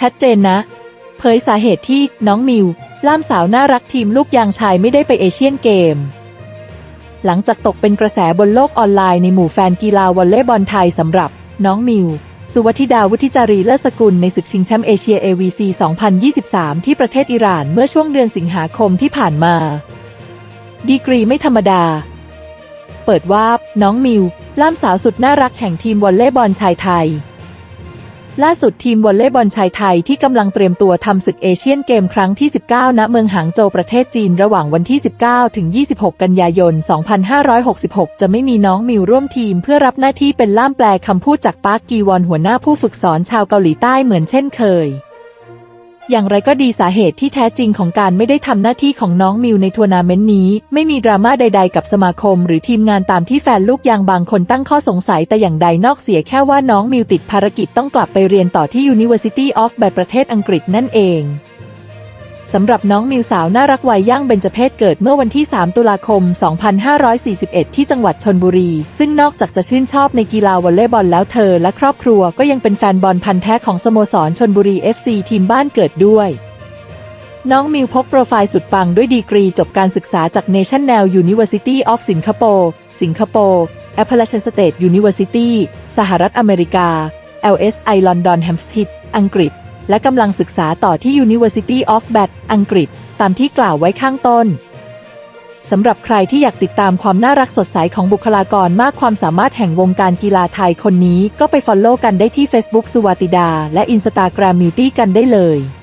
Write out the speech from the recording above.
ชัดเจนนะ เผยสาเหตุที่น้องมิว ล่ามสาวน่ารักทีมลูกยางชายไม่ได้ไปเอเชียนเกม หลังจากตกเป็นกระแสบนโลกออนไลน์ในหมู่แฟนกีฬาวอลเลย์บอลไทยสำหรับ น้องมิว สุวัธิดาวุฒิจารีเลิศสกุลในศึกชิงแชมป์เอเชีย AVC 2023 ที่ประเทศอิหร่านเมื่อช่วงเดือนสิงหาคมที่ผ่านมา ดีกรีไม่ธรรมดา เปิดว่าน้องมิว ล่ามสาวสุดน่ารักแห่งทีมวอลเลย์บอลชายไทย ล่าสุดทีมวอลเลย์บอลชายไทยที่กำลังเตรียมตัวทำศึกเอเชียนเกมครั้งที่ 19 ณ เมืองหางโจวประเทศจีนระหว่างวันที่ 19 ถึง 26 กันยายน 2566 จะไม่มีน้องมิวร่วมทีมเพื่อรับหน้าที่เป็นล่ามแปลคำพูดจากปาร์กกีวอนหัวหน้าผู้ฝึกสอนชาวเกาหลีใต้เหมือนเช่นเคย อย่างไรก็ดีสาเหตุที่แท้จริงของการไม่ได้ทำหน้าที่ของน้องมิวในทัวร์นาเมนต์นี้ ไม่มีดราม่าใด ๆ กับสมาคม หรือทีมงานตามที่แฟนลูกยางบางคนตั้งข้อสงสัยแต่อย่างใดนอกเสียแค่ว่าน้องมิวติดภารกิจต้องกลับไปเรียนต่อที่ University of แบบประเทศอังกฤษนั่นเอง สำหรับน้องมิวสาวน่ารักวัยย่างเบญจเพศเกิดเมื่อวันที่ 3 ตุลาคม 2541 ที่จังหวัดชนบุรี ซึ่งนอกจากจะชื่นชอบในกีฬาวอลเลย์บอลแล้วเธอและครอบครัวก็ยังเป็นแฟนบอลพันธุ์แท้ของสโมสรชนบุรี FC ทีมบ้านเกิดด้วย น้องมิวพกโปรไฟล์สุดปังด้วยดีกรีจบการศึกษาจาก National University of Singapore สิงคโปร์ Appalachian State University สหรัฐอเมริกา LSI London Hampstead อังกฤษ และกำลังศึกษาต่อที่ University of Bath อังกฤษ ตามที่กล่าวไว้ข้างต้นสำหรับใครที่อยากติดตามความน่ารักสดใสของบุคลากรมากความสามารถแห่งวงการกีฬาไทยคนนี้ ก็ไปฟอลโล่กันได้ที่ Facebook สุวัติดา และ Instagram มิวตี้กันได้เลย